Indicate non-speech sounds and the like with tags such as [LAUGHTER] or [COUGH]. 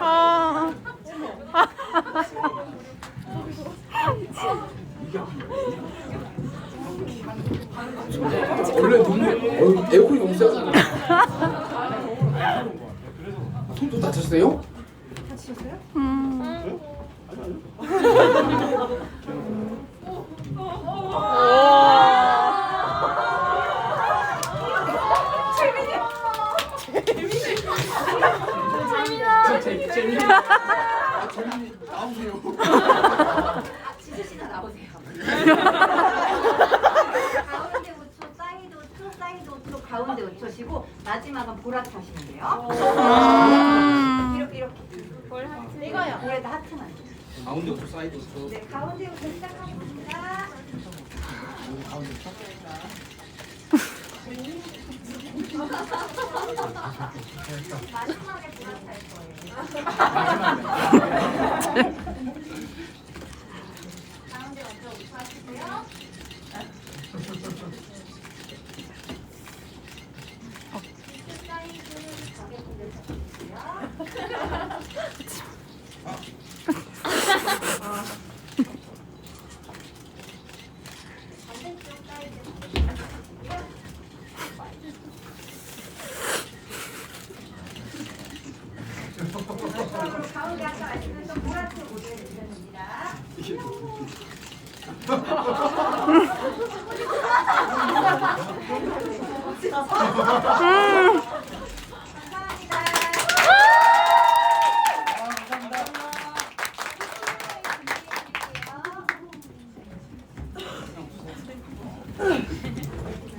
아. 원래 어, 에어컨이 너무 세가지고 [LAUGHS] 손도 다쳤어요? 음. 저 재, 재민이 아 재민이 나오세요 지수 씨나 나오세요. 가운데 5초, 사이드 5초, 사이드 5초, 가운데 5초시고 마지막은 돼요. 음. 이렇게 이렇게. 이거요. 그래도 하트만. 가운데 없어 사이드 없어 네, 가운데부터 시작하겠습니다. 마지막에 보 거예요. 가운데 먼저 5초 하시고요. 가운데 아까 감사합니다. [LAUGHS] [LAUGHS]